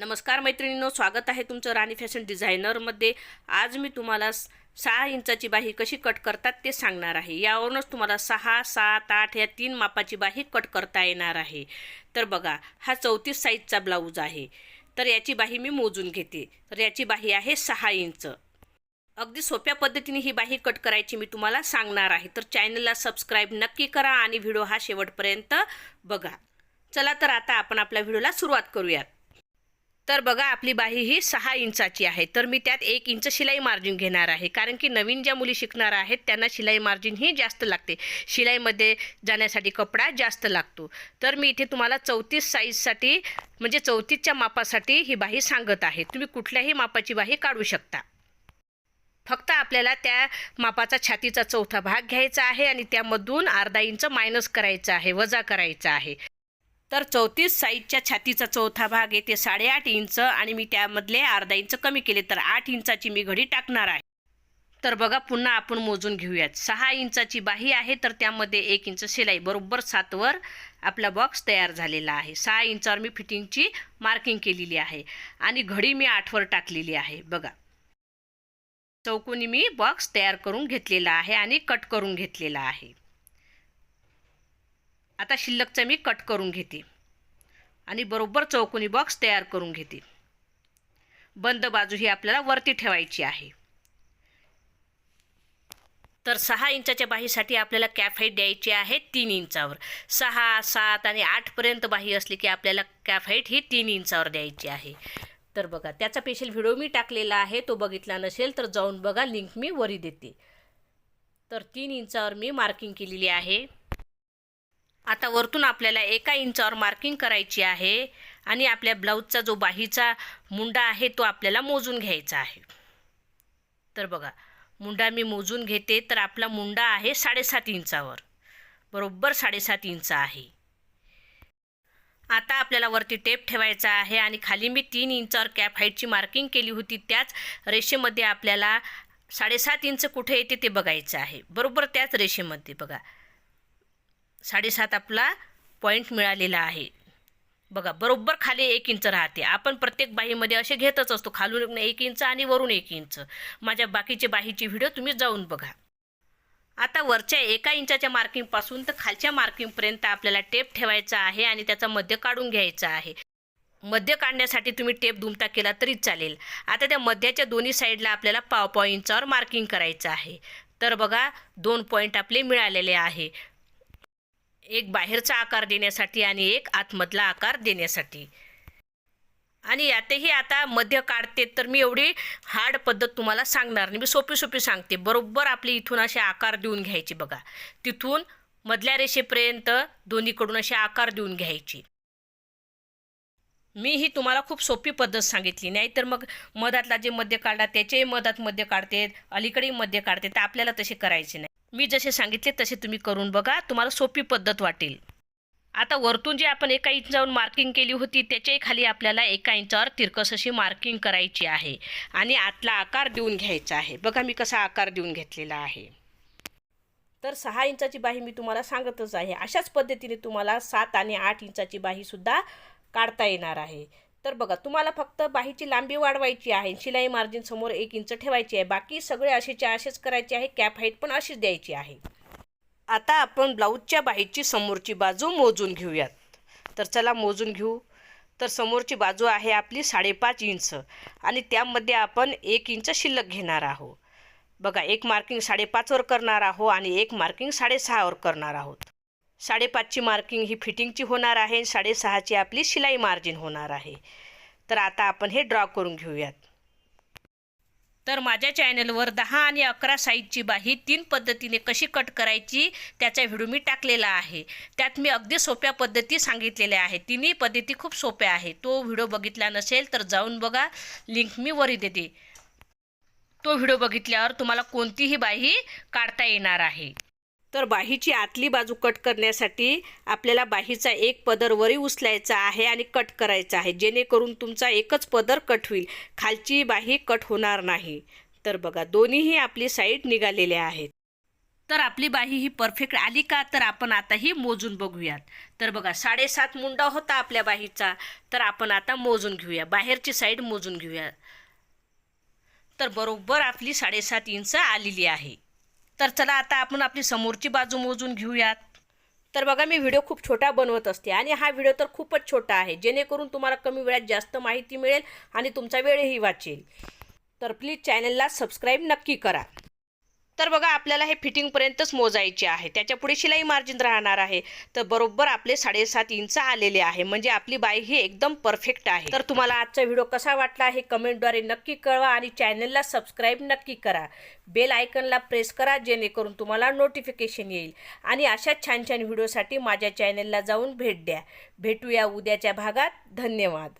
नमस्कार मैत्रिणींनो स्वागत आहे तुमचं राणी फॅशन डिझायनरमध्ये. आज मी तुम्हाला सहा इंचाची बाही कशी कट करतात ते सांगणार आहे. यावरूनच तुम्हाला सहा सात आठ या तीन मापाची बाही कट करता येणार आहे. तर बघा हा चौतीस साईजचा ब्लाऊज आहे. तर याची बाही मी मोजून घेते. तर याची बाही आहे सहा इंच. अगदी सोप्या पद्धतीने ही बाही कट करायची मी तुम्हाला सांगणार आहे. तर चॅनलला सबस्क्राईब नक्की करा आणि व्हिडिओ हा शेवटपर्यंत बघा. चला तर आता आपण आपल्या व्हिडिओला सुरुवात करूयात. तर बघा आपली बाही ही सहा इंचाची आहे. तर मी त्यात एक इंच शिलाई मार्जिन घेणार आहे. कारण की नवीन ज्या मुली शिकणार आहेत त्यांना शिलाई मार्जिन ही जास्त लागते. शिलाईमध्ये जाण्यासाठी कपडा जास्त लागतो. तर मी इथे तुम्हाला चौतीस साईजसाठी म्हणजे चौतीसच्या मापासाठी ही बाही सांगत आहे. तुम्ही कुठल्याही मापाची बाही काढू शकता. फक्त आपल्याला त्या मापाचा छातीचा चौथा भाग घ्यायचा आहे आणि त्यामधून अर्धा इंच मायनस करायचा आहे वजा करायचा आहे. तर चौतीस साईजच्या छातीचा चौथा भाग येते साडेआठ इंच आणि मी त्यामधले अर्धा इंच कमी केले तर आठ इंचाची मी घडी टाकणार आहे. तर बघा पुन्हा आपण मोजून घेऊयात. सहा इंचाची बाही आहे तर त्यामध्ये एक इंच शिलाई. बरोबर सातवर आपला बॉक्स तयार झालेला आहे. सहा इंचावर मी फिटिंगची मार्किंग केलेली आहे आणि घडी मी आठवर टाकलेली आहे. बघा. चौकोनी मी बॉक्स तयार करून घेतलेला आहे आणि कट करून घेतलेला आहे. आता शिल्लकचं मी कट करून घेते. आणि बरोबर चौकोनी बॉक्स तयार करून घेतील. बंद बाजू ही आपल्याला वरती ठेवायची आहे. तर सहा इंचाच्या बाहीसाठी आपल्याला कॅफाईट हाईट द्यायची आहे तीन इंचावर. सहा सात आणि आठपर्यंत बाही असली की आपल्याला कॅफाईट हाईट ही तीन इंचावर द्यायची आहे. तर बघा त्याचा स्पेशल व्हिडिओ मी टाकलेला आहे. तो बघितला नसेल तर जाऊन बघा लिंक मी वरी देते. तर तीन इंचावर मी मार्किंग केलेली आहे. आता वरतून आपल्याला एका इंचावर मार्किंग करायची आहे आणि आपल्या ब्लाऊजचा जो बाहीचा मुंडा आहे तो आपल्याला मोजून घ्यायचा आहे. तर बघा मुंडा मी मोजून घेते तर आपला मुंडा आहे साडेसात इंचावर. बरोबर साडेसात इंच आहे. आता आपल्याला वरती टेप ठेवायचा आहे आणि खाली मी तीन इंचावर कॅप हाईटची मार्किंग केली होती त्याच रेषेमध्ये आपल्याला साडेसात इंच कुठे येते ते बघायचं आहे. बरोबर त्याच रेषेमध्ये बघा. साडेसात आपला पॉईंट मिळालेला आहे. बघा बरोबर खाली एक इंच राहते. आपण प्रत्येक बाहीमध्ये असे घेतच असतो. खालून एक इंच आणि वरून एक इंच. माझ्या बाकीचे बाहीचे व्हिडिओ तुम्ही जाऊन बघा. आता वरच्या एका इंचाच्या मार्किंगपासून तर खालच्या मार्किंगपर्यंत आपल्याला टेप ठेवायचा आहे आणि त्याचा मध्य काढून घ्यायचा आहे. मध्य काढण्यासाठी तुम्ही टेप दुमता केला तरी चालेल. आता त्या मध्याच्या दोन्ही साईडला आपल्याला पाव पाव इंचावर मार्किंग करायचं आहे. तर बघा दोन पॉईंट आपले मिळालेले आहे. एक बाहेरचा आकार देण्यासाठी आणि एक आतमधला आकार देण्यासाठी. आणि यातही आता मध्य काढते तर मी एवढी हार्ड पद्धत तुम्हाला सांगणार नाही. मी सोपी सोपी सांगते. बरोबर आपली इथून असे आकार देऊन घ्यायचे बघा. तिथून मधल्या रेषेपर्यंत दोन्हीकडून असे आकार देऊन घ्यायची. मी ही तुम्हाला खूप सोपी पद्धत सांगितली. नाही तर मग मधातला जे मध्य काढला त्याचेही मधात मध्य काढते अलीकडे मध्य काढते. तर आपल्याला तसे करायचे नाही. मी जसे सांगितले तसे तुम्ही करून बघा तुम्हाला सोपी पद्धत वाटेल. आता वरतून जे आपण एका इंचावर मार्किंग केली होती त्याच्याही खाली आपल्याला एका इंचावर तिरकस अशी मार्किंग करायची आहे. आणि आतला आकार देऊन घ्यायचा आहे. बघा मी कसा आकार देऊन घेतलेला आहे. तर सहा इंचाची बाही मी तुम्हाला सांगतच आहे. अशाच पद्धतीने तुम्हाला सात आणि आठ इंचाची बाहीसुद्धा काढता येणार आहे. तर बघा तुम्हाला फक्त बाहीची लांबी वाढवायची आहे. शिलाई मार्जिन समोर एक इंच ठेवायची आहे. बाकी सगळे असेच्या असेच करायचे आहे. कॅप हाईट पण अशीच द्यायची आहे. आता आपण ब्लाऊजच्या बाहीची समोरची बाजू मोजून घेऊयात. तर चला मोजून घेऊ. तर समोरची बाजू आहे आपली साडेपाच इंच. आणि त्यामध्ये आपण एक इंच शिल्लक घेणार आहोत. बघा एक मार्किंग साडेपाचवर करणार आहोत आणि एक मार्किंग साडेसहावर करणार आहोत. साडेपाचची मार्किंग ही फिटिंगची होणार आहे साडेसहाची आपली शिलाई मार्जिन होणार आहे. तर आता आपण हे ड्रॉ करून घेऊयात. तर माझ्या चॅनलवर दहा आणि अकरा साईजची बाही तीन पद्धतीने कशी कट करायची त्याचा व्हिडिओ मी टाकलेला आहे. त्यात मी अगदी सोप्या पद्धती सांगितलेल्या आहेत. तिन्ही पद्धती खूप सोप्या आहे तो व्हिडिओ बघितला नसेल तर जाऊन बघा. लिंक मी वरी देते. तो व्हिडिओ बघितल्यावर तुम्हाला कोणतीही बाही काढता येणार आहे. तर बाहीची आतली बाजू कट करण्यासाठी आपल्याला बाहीचा एक पदर वरी उचलायचा आहे आणि कट करायचा आहे. जेणेकरून तुमचा एकच पदर कट होईल. खालची बाही कट होणार नाही. तर बघा दोन्हीही आपली साईड निघालेल्या आहेत. तर आपली बाही ही परफेक्ट आली का? तर आपण आता ही मोजून बघूयात. तर बघा साडेसात मुंडा होता आपल्या बाहीचा. तर आपण आता मोजून घेऊया. बाहेरची साईड मोजून घेऊया. तर बरोबर आपली साडेसात इंच आलेली आहे. तर चला आता आपण आपली समोरची बाजू मोजून घेऊयात. तर बघा मी व्हिडिओ खूप छोटा बनवत असते आणि हा व्हिडिओ तर खूपच छोटा आहे. जेणेकरून तुम्हाला कमी वेळात जास्त माहिती मिळेल आणि तुमचा वेळही वाचेल. तर प्लीज चॅनलला सबस्क्राईब नक्की करा. तर बघा आपल्याला हे फिटिंगपर्यंतच मोजायचे आहे. त्याच्या पुढे शिलाई मार्जिन राहणार आहे. तर बरोबर आपले साडेसात इंच आलेले आहे. म्हणजे आपली बाई ही एकदम परफेक्ट आहे. तर तुम्हाला आजचा व्हिडिओ कसा वाटला हे कमेंटद्वारे नक्की कळवा आणि चॅनलला सबस्क्राईब नक्की करा. बेल आयकनला प्रेस करा जेणेकरून तुम्हाला नोटिफिकेशन येईल. आणि अशा छान छान व्हिडिओसाठी माझ्या चॅनलला जाऊन भेट द्या. भेटूया उद्याच्या भागात. धन्यवाद.